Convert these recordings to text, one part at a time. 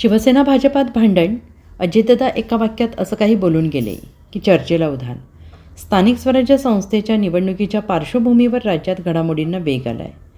शिवसेना भाजपात भांडण अजितदा एका वाक्यात असं काही बोलून गेले की चर्चेला उधाण. स्थानिक स्वराज्य संस्थेच्या निवडणुकीच्या पार्श्वभूमीवर राज्यात घडामोडींना वेग आला आहे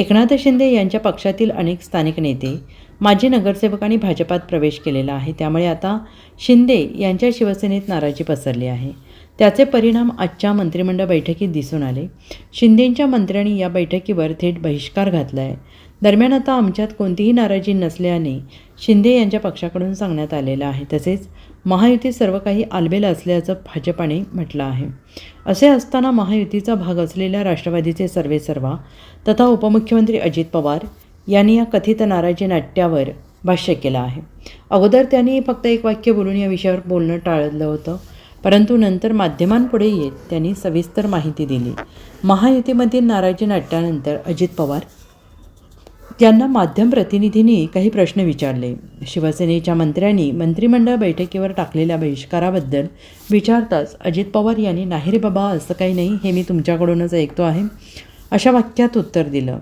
एकनाथ शिंदे यांच्या पक्षातील अनेक स्थानिक नेते माजी नगरसेवकांनी भाजपात प्रवेश केलेला आहे त्यामुळे आता शिंदे यांच्या शिवसेनेत नाराजी पसरली आहे. त्याचे परिणाम आजच्या मंत्रिमंडळ बैठकीत दिसून आले. शिंदेंच्या मंत्र्यांनी या बैठकीवर थेट बहिष्कार घातला आहे दरम्यान आता आमच्यात कोणतीही नाराजी नसल्याने शिंदे यांच्या पक्षाकडून सांगण्यात आलेलं आहे. तसेच महायुती सर्व काही आलबेला असल्याचं भाजपाने म्हटलं आहे. असे असताना महायुतीचा भाग असलेल्या राष्ट्रवादीचे सर्वेसर्वा तथा उपमुख्यमंत्री अजित पवार यांनी या कथित नाराजी नाट्यावर भाष्य केलं आहे. अगोदर त्यांनी फक्त एक वाक्य बोलून या विषयावर बोलणं टाळलं होतं. परंतु नंतर माध्यमांपुढे येत त्यांनी सविस्तर माहिती दिली. महायुतीमधील नाराजी नाट्यानंतर अजित पवार यांना माध्यम प्रतिनिधींनी काही प्रश्न विचारले. शिवसेनेच्या मंत्र्यांनी मंत्रिमंडळ बैठकीवर टाकलेल्या बहिष्काराबद्दल विचारताच अजित पवार यांनी नाही रे बाबा असं काही नाही हे मी तुमच्याकडूनच ऐकतो आहे अशा वाक्यात उत्तर दिलं.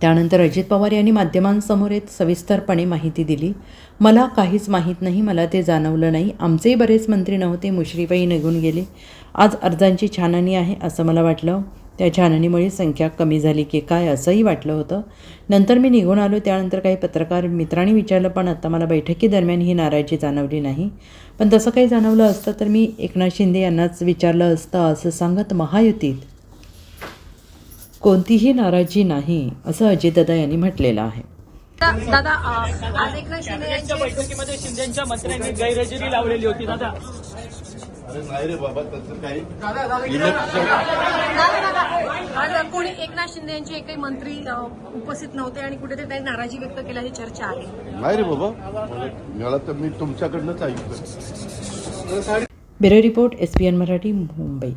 त्यानंतर अजित पवार यांनी माध्यमांसमोर एक सविस्तरपणे माहिती दिली. मला काहीच माहीत नाही मला ते जाणवलं नाही. आमचेही बरेच मंत्री नव्हते मुश्रीफही निघून गेले. आज अर्जांची छाननी आहे असं मला वाटलं. त्या छाननीमुळे संख्या कमी झाली की काय असंही वाटलं होतं. नंतर मी निघून आलो त्यानंतर काही पत्रकार मित्रांनी विचारलं पण आता मला बैठकीदरम्यान ही नाराजी जाणवली नाही. पण तसं काही जाणवलं असतं तर मी एकनाथ शिंदे यांनाच विचारलं असतं असं सांगत महायुतीत कोणतीही नाराजी नाही असं अजितदादा यांनी म्हटलेलं आहे. दादा आज एकनाथ शिंदे यांचे त्यांच्या बैठकीमध्ये शिंदेच्या मंत्र्यांनी गैरहजेरी लावलेली होती दादा अरे नाही रे बाबा तसं काही दादा दादा आज कोणी एकनाथ शिंदे यांचे एकही मंत्री उपस्थित नव्हते आणि कुठेतरी त्यांनी नाराजी व्यक्त केल्याची चर्चा आहे. नाही रे बाबा मला तर मी तुमच्याकडनंच ऐकतो bureau report S P N Marathi Mumbai.